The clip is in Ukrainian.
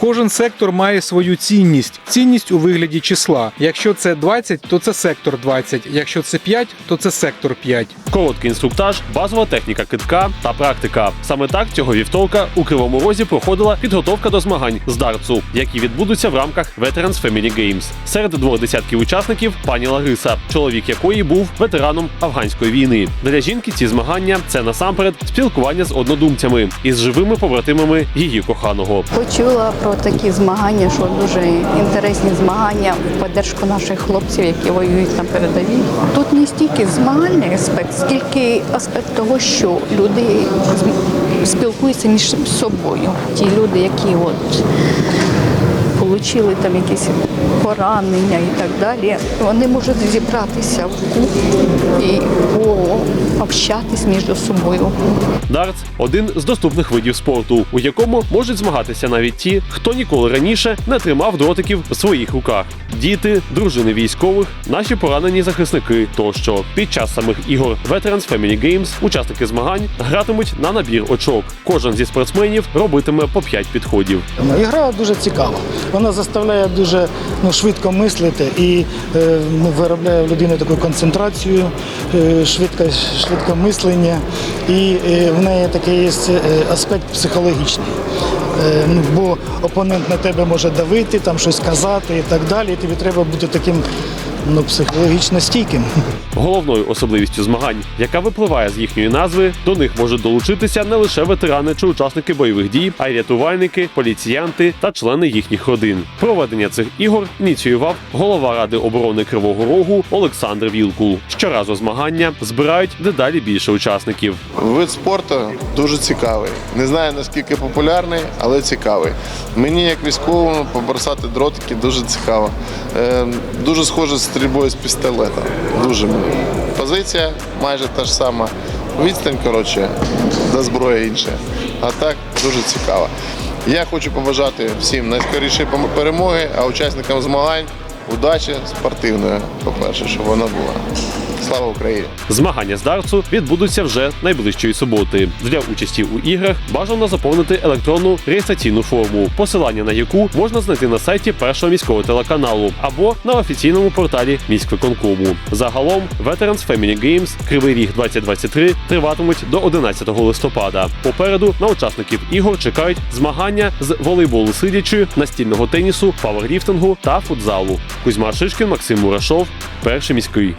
Кожен сектор має свою цінність. Цінність у вигляді числа. Якщо це 20, то це сектор 20. Якщо це 5, то це сектор 5. Короткий інструктаж, базова техніка китка та практика. Саме так цього вівторка у Кривому Розі проходила підготовка до змагань з дартсу, які відбудуться в рамках Veterans Family Games. Серед двох десятків учасників пані Лариса, чоловік якої був ветераном афганської війни. Для жінки ці змагання це насамперед спілкування з однодумцями і з живими побратимами її коханого. Почула про такі змагання, що дуже інтересні змагання в поддержку наших хлопців, які воюють на передовій. Тут не стільки змагальний аспект, скільки аспект того, що люди спілкуються між собою. Ті люди, які от отримали там якісь поранення і так далі, вони можуть зібратися в куб і пообщатись між собою. Дартс один з доступних видів спорту, у якому можуть змагатися навіть ті, хто ніколи раніше не тримав дротиків в своїх руках. Діти, дружини військових, наші поранені захисники тощо. Під час самих ігор Veterans Family Games учасники змагань гратимуть на набір очок. Кожен зі спортсменів робитиме по 5 підходів. Ігра дуже цікава. Вона заставляє дуже ну, швидко мислити і е, ну, виробляє в людини таку концентрацію, е, швидке, мислення. І е, в неї такий є е, аспект психологічний. Е, ну, бо опонент на тебе може давити, там щось казати і так далі. І тобі треба бути таким ну, психологічно стійким. Головною особливістю змагань, яка випливає з їхньої назви, до них можуть долучитися не лише ветерани чи учасники бойових дій, а й рятувальники, поліціянти та члени їхніх родин. Проведення цих ігор ініціював голова ради оборони Кривого Рогу Олександр Вілкул. Щоразу змагання збирають дедалі більше учасників. Вид спорту дуже цікавий. Не знаю наскільки популярний, але цікавий. Мені, як військовому, побросати дротики дуже цікаво. Е, дуже схоже з стрільбою з пістолета. Дуже мені. Позиція майже та ж сама. Відстань, коротше, до зброї інша. А так дуже цікаво. Я хочу побажати всім найскорішої перемоги, а учасникам змагань удачі спортивної, по-перше, щоб вона була. Слава Україні! Змагання з дартсу відбудуться вже найближчої суботи. Для участі у іграх бажано заповнити електронну реєстраційну форму, посилання на яку можна знайти на сайті першого міського телеканалу або на офіційному порталі міськвиконкому. Загалом Veterans Family Games Кривий Ріг 2023 триватимуть до 11 листопада. Попереду на учасників ігор чекають змагання з волейболу сидячи, настільного тенісу, пауерліфтингу та футзалу. Кузьма Шишкін, Максим Мурашов, перший міський.